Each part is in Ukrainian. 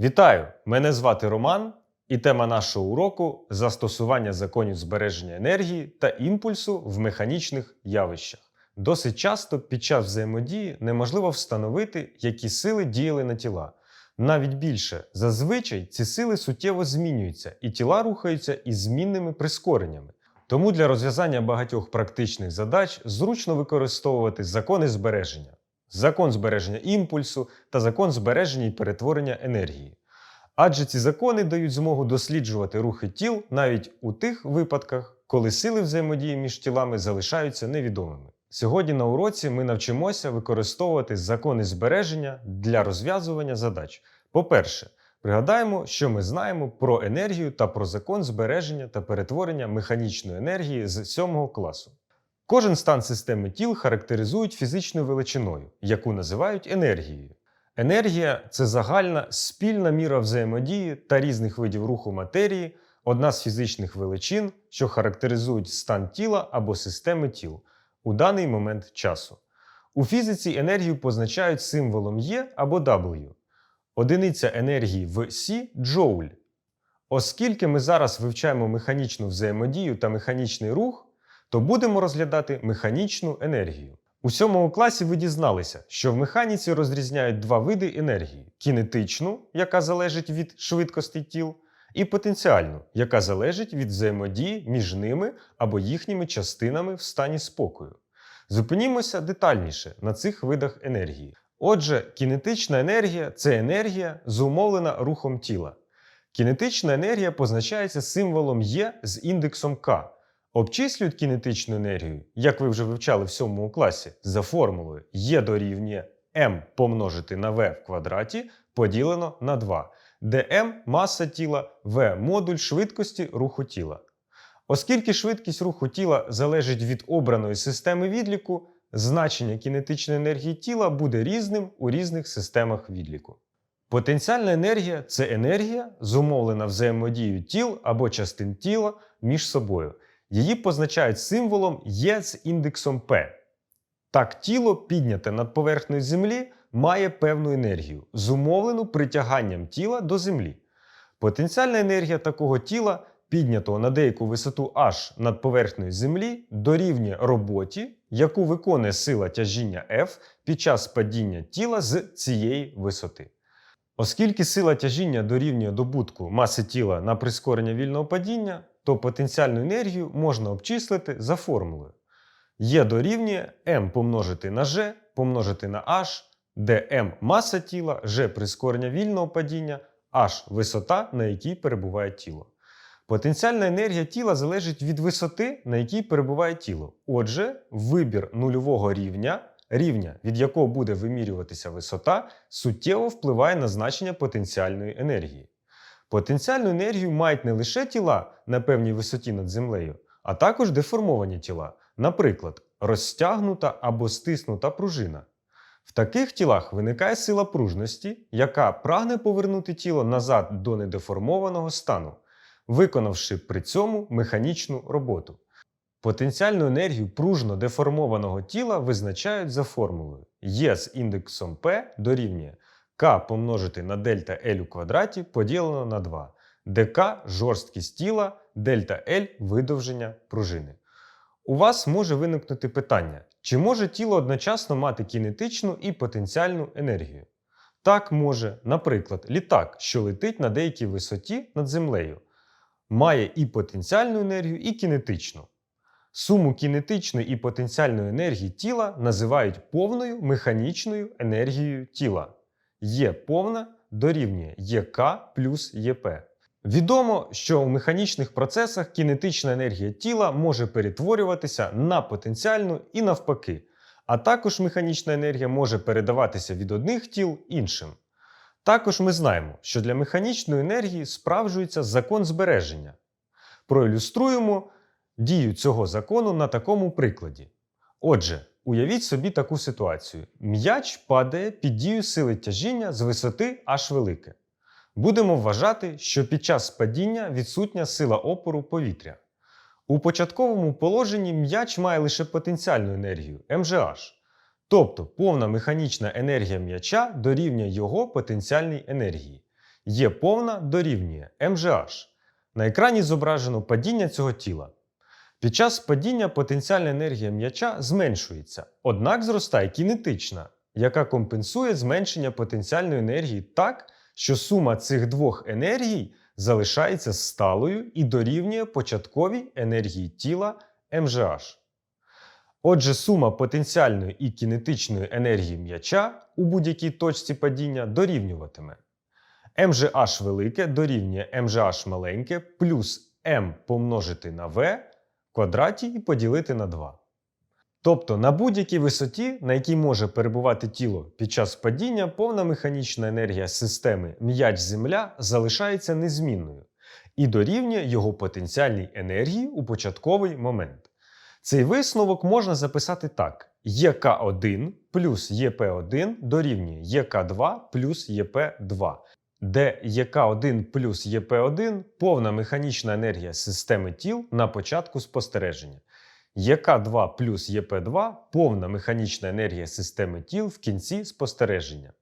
Вітаю! Мене звати Роман, і тема нашого уроку застосування законів збереження енергії та імпульсу в механічних явищах. Досить часто під час взаємодії неможливо встановити, які сили діяли на тіла. Навіть більше, зазвичай ці сили суттєво змінюються, і тіла рухаються із змінними прискореннями. Тому для розв'язання багатьох практичних задач зручно використовувати закони збереження, закон збереження імпульсу та закон збереження і перетворення енергії. Адже ці закони дають змогу досліджувати рухи тіл навіть у тих випадках, коли сили взаємодії між тілами залишаються невідомими. Сьогодні на уроці ми навчимося використовувати закони збереження для розв'язування задач. По-перше, пригадаємо, що ми знаємо про енергію та про закон збереження та перетворення механічної енергії з 7 класу. Кожен стан системи тіл характеризують фізичною величиною, яку називають енергією. Енергія це загальна спільна міра взаємодії та різних видів руху матерії, одна з фізичних величин, що характеризують стан тіла або системи тіл у даний момент часу. У фізиці енергію позначають символом Е або W. Одиниця енергії в Сі джоуль. Оскільки ми зараз вивчаємо механічну взаємодію та механічний рух, то будемо розглядати механічну енергію. У сьомому класі ви дізналися, що в механіці розрізняють два види енергії: кінетичну, яка залежить від швидкості тіл, і потенціальну, яка залежить від взаємодії між ними або їхніми частинами в стані спокою. Зупинімося детальніше на цих видах енергії. Отже, кінетична енергія це енергія, зумовлена рухом тіла. Кінетична енергія позначається символом Е з індексом К. Обчислюють кінетичну енергію, як ви вже вивчали в 7 класі, за формулою Е дорівнює М помножити на В в квадраті поділено на 2, де М маса тіла, В модуль швидкості руху тіла. Оскільки швидкість руху тіла залежить від обраної системи відліку, значення кінетичної енергії тіла буде різним у різних системах відліку. Потенціальна енергія це енергія, зумовлена взаємодією тіл або частин тіла між собою. Її позначають символом Е з індексом P. Так, тіло, підняте над поверхнею Землі, має певну енергію, зумовлену притяганням тіла до Землі. Потенціальна енергія такого тіла, піднятого на деяку висоту H над поверхнею Землі, дорівнює роботі, яку виконує сила тяжіння F під час падіння тіла з цієї висоти. Оскільки сила тяжіння дорівнює добутку маси тіла на прискорення вільного падіння, то потенціальну енергію можна обчислити за формулою. Е дорівнює m помножити на g помножити на h, де m маса тіла, g прискорення вільного падіння, h висота, на якій перебуває тіло. Потенціальна енергія тіла залежить від висоти, на якій перебуває тіло. Отже, вибір нульового рівня, рівня, від якого буде вимірюватися висота, суттєво впливає на значення потенціальної енергії. Потенціальну енергію мають не лише тіла на певній висоті над землею, а також деформовані тіла, наприклад, розтягнута або стиснута пружина. В таких тілах виникає сила пружності, яка прагне повернути тіло назад до недеформованого стану, виконавши при цьому механічну роботу. Потенціальну енергію пружно деформованого тіла визначають за формулою Е з індексом P дорівнює К помножити на дельта L у квадраті поділено на 2, де жорсткість тіла, дельта L видовження пружини. У вас може виникнути питання, чи може тіло одночасно мати кінетичну і потенціальну енергію? Так може, наприклад, літак, що летить на деякій висоті над землею, має і потенціальну енергію, і кінетичну. Суму кінетичної і потенціальної енергії тіла називають повною механічною енергією тіла. Є повна дорівнює ЄК плюс ЄП. Відомо, що у механічних процесах кінетична енергія тіла може перетворюватися на потенціальну і навпаки, а також механічна енергія може передаватися від одних тіл іншим. Також ми знаємо, що для механічної енергії справджується закон збереження. Проілюструємо дію цього закону на такому прикладі. Отже, Уявіть собі таку ситуацію: м'яч падає під дією сили тяжіння з висоти аж велике. Будемо вважати, що під час падіння відсутня сила опору повітря. У початковому положенні м'яч має лише потенціальну енергію МЖH, тобто повна механічна енергія м'яча дорівнює його потенціальній енергії. є повна дорівнює МЖH. На екрані зображено падіння цього тіла. Під час падіння потенціальна енергія м'яча зменшується, однак зростає кінетична, яка компенсує зменшення потенціальної енергії так, що сума цих двох енергій залишається сталою і дорівнює початковій енергії тіла МЖH. Отже, сума потенціальної і кінетичної енергії м'яча у будь-якій точці падіння дорівнюватиме МЖH велике дорівнює МЖH маленьке плюс М помножити на В квадраті і поділити на 2. Тобто на будь-якій висоті, на якій може перебувати тіло під час падіння, повна механічна енергія системи м'яч-земля залишається незмінною і дорівнює його потенціальній енергії у початковий момент. Цей висновок можна записати так: ЄК1 плюс ЄП1 дорівнює ЄК2 плюс ЄП2, де ЄК1 плюс ЄП1 повна механічна енергія системи тіл на початку спостереження. ЄК2 плюс ЄП2 повна механічна енергія системи тіл в кінці спостереження.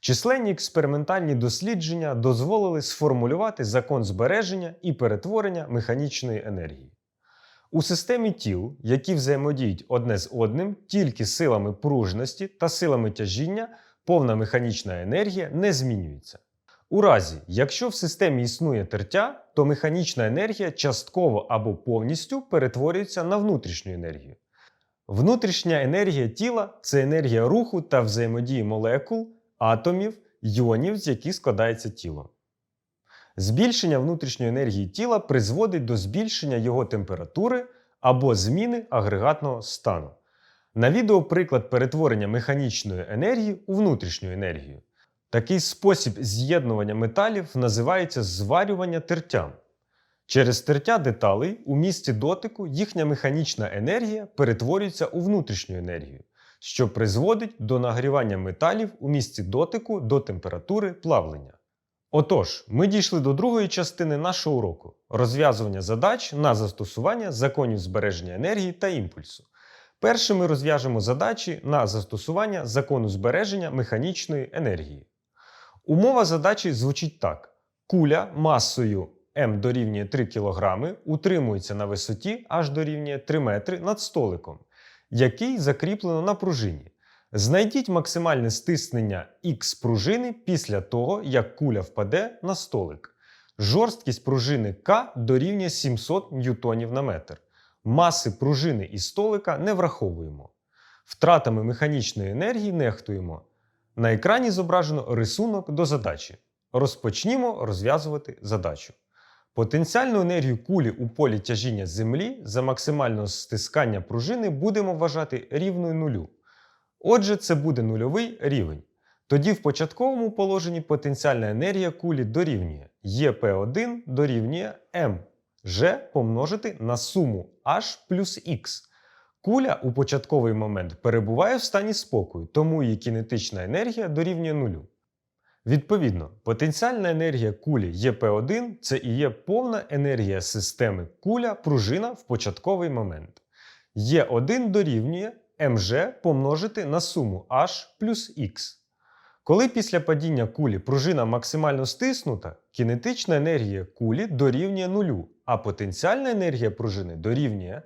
Численні експериментальні дослідження дозволили сформулювати закон збереження і перетворення механічної енергії. У системі тіл, які взаємодіють одне з одним, тільки силами пружності та силами тяжіння повна механічна енергія не змінюється. У разі, якщо в системі існує тертя, то механічна енергія частково або повністю перетворюється на внутрішню енергію. Внутрішня енергія тіла це енергія руху та взаємодії молекул, атомів, йонів, з яких складається тіло. Збільшення внутрішньої енергії тіла призводить до збільшення його температури або зміни агрегатного стану. На відео приклад перетворення механічної енергії у внутрішню енергію. Такий спосіб з'єднування металів називається зварювання тертям. Через тертя деталей у місці дотику їхня механічна енергія перетворюється у внутрішню енергію, що призводить до нагрівання металів у місці дотику до температури плавлення. Отож, ми дійшли до другої частини нашого уроку розв'язування задач на застосування законів збереження енергії та імпульсу. Перше ми розв'яжемо задачі на застосування закону збереження механічної енергії. Умова задачі звучить так: куля масою М дорівнює 3 кг утримується на висоті аж дорівнює 3 метри над столиком, який закріплено на пружині. Знайдіть максимальне стиснення Х пружини після того, як куля впаде на столик. Жорсткість пружини К дорівнює 700 ньютонів на метр. Маси пружини і столика не враховуємо. Втратами механічної енергії нехтуємо. На екрані зображено рисунок до задачі. Розпочнімо розв'язувати задачу. Потенціальну енергію кулі у полі тяжіння Землі за максимального стискання пружини будемо вважати рівною нулю. Отже, це буде нульовий рівень. Тоді в початковому положенні потенціальна енергія кулі дорівнює ЄП1 дорівнює МЖ помножити на суму H плюс Х. Куля у початковий момент перебуває в стані спокою, тому її кінетична енергія дорівнює нулю. Відповідно, потенціальна енергія кулі ЄП1 це і є повна енергія системи куля пружина в початковий момент. Е1 дорівнює МЖ помножити на суму H плюс Х. Коли після падіння кулі пружина максимально стиснута, кінетична енергія кулі дорівнює нулю, а потенціальна енергія пружини дорівнює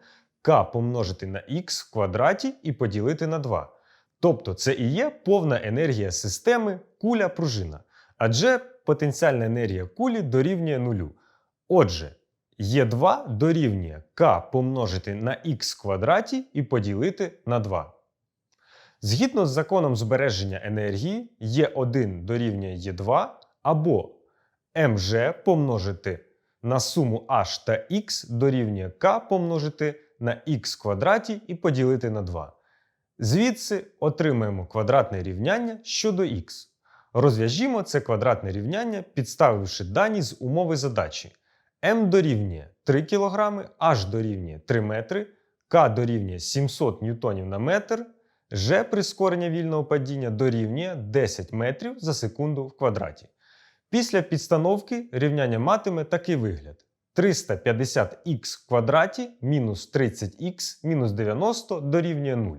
К помножити на х в квадраті і поділити на 2. Тобто це і є повна енергія системи куля пружина. Адже потенціальна енергія кулі дорівнює нулю. Отже, Е2 дорівнює К помножити на х в квадраті і поділити на 2. Згідно з законом збереження енергії, Е1 дорівнює Е2 або МЖ помножити на суму H та Х дорівнює К помножити на х квадраті і поділити на 2. Звідси отримаємо квадратне рівняння щодо х. Розв'яжімо це квадратне рівняння, підставивши дані з умови задачі. m дорівнює 3 кг, h дорівнює 3 метри, k дорівнює 700 ньютонів на метр, g прискорення вільного падіння дорівнює 10 метрів за секунду в квадраті. Після підстановки рівняння матиме такий вигляд. 350х в квадраті мінус 30х мінус 90 дорівнює 0.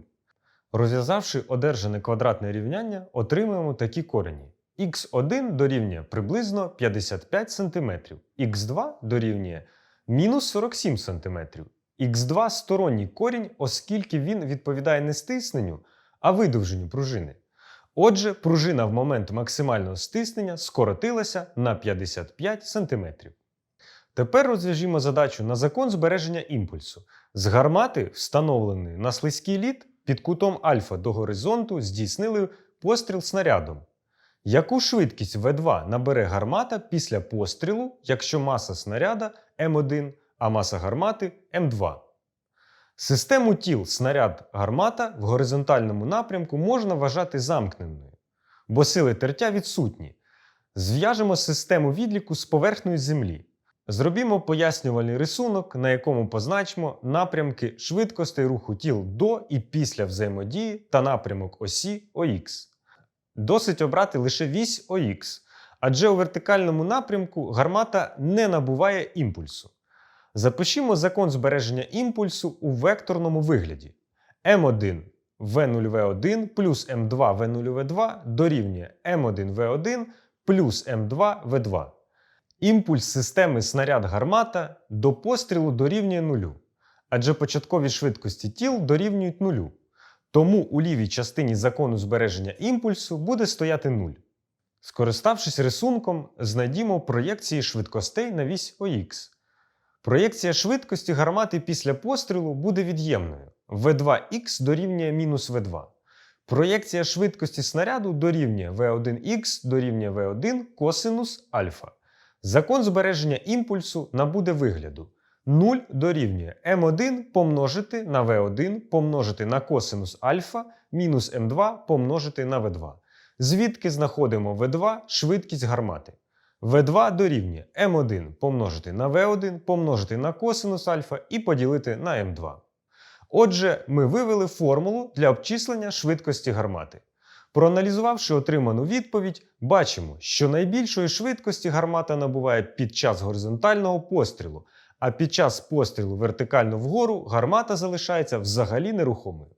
Розв'язавши одержане квадратне рівняння, отримуємо такі корені. х1 дорівнює приблизно 55 см, х2 дорівнює мінус 47 см. х2 сторонній корінь, оскільки він відповідає не стисненню, а видовженню пружини. Отже, пружина в момент максимального стиснення скоротилася на 55 см. Тепер розв'яжімо задачу на закон збереження імпульсу. З гармати, встановленої на слизький лід, під кутом альфа до горизонту здійснили постріл снарядом. Яку швидкість В2 набере гармата після пострілу, якщо маса снаряда М1, а маса гармати М2? Систему тіл снаряд гармата в горизонтальному напрямку можна вважати замкненою, бо сили тертя відсутні. Зв'яжемо систему відліку з поверхнею землі. Зробімо пояснювальний рисунок, на якому позначимо напрямки швидкостей руху тіл до і після взаємодії та напрямок осі ОХ. Досить обрати лише вісь ОХ, адже у вертикальному напрямку гармата не набуває імпульсу. Запишімо закон збереження імпульсу у векторному вигляді. М1 В0В1 плюс М2 В0В2 дорівнює М1В1 плюс М2 В2. Імпульс системи снаряд гармата до пострілу дорівнює нулю, адже початкові швидкості тіл дорівнюють нулю. Тому у лівій частині закону збереження імпульсу буде стояти 0. Скориставшись рисунком, знайдімо проєкції швидкостей на вісь ОХ. Проєкція швидкості гармати після пострілу буде від'ємною. В2х дорівнює мінус В2. Проєкція швидкості снаряду дорівнює В1х дорівнює В1 косинус альфа. Закон збереження імпульсу набуде вигляду. 0 дорівнює М1 помножити на В1 помножити на косинус альфа мінус М2 помножити на В2. Звідки знаходимо В2 швидкість гармати. В2 дорівнює М1 помножити на В1 помножити на косинус альфа і поділити на М2. Отже, ми вивели формулу для обчислення швидкості гармати. Проаналізувавши отриману відповідь, бачимо, що найбільшої швидкості гармата набуває під час горизонтального пострілу, а під час пострілу вертикально вгору гармата залишається взагалі нерухомою.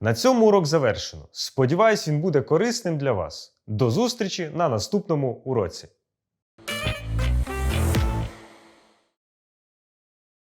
На цьому урок завершено. Сподіваюсь, він буде корисним для вас. До зустрічі на наступному уроці!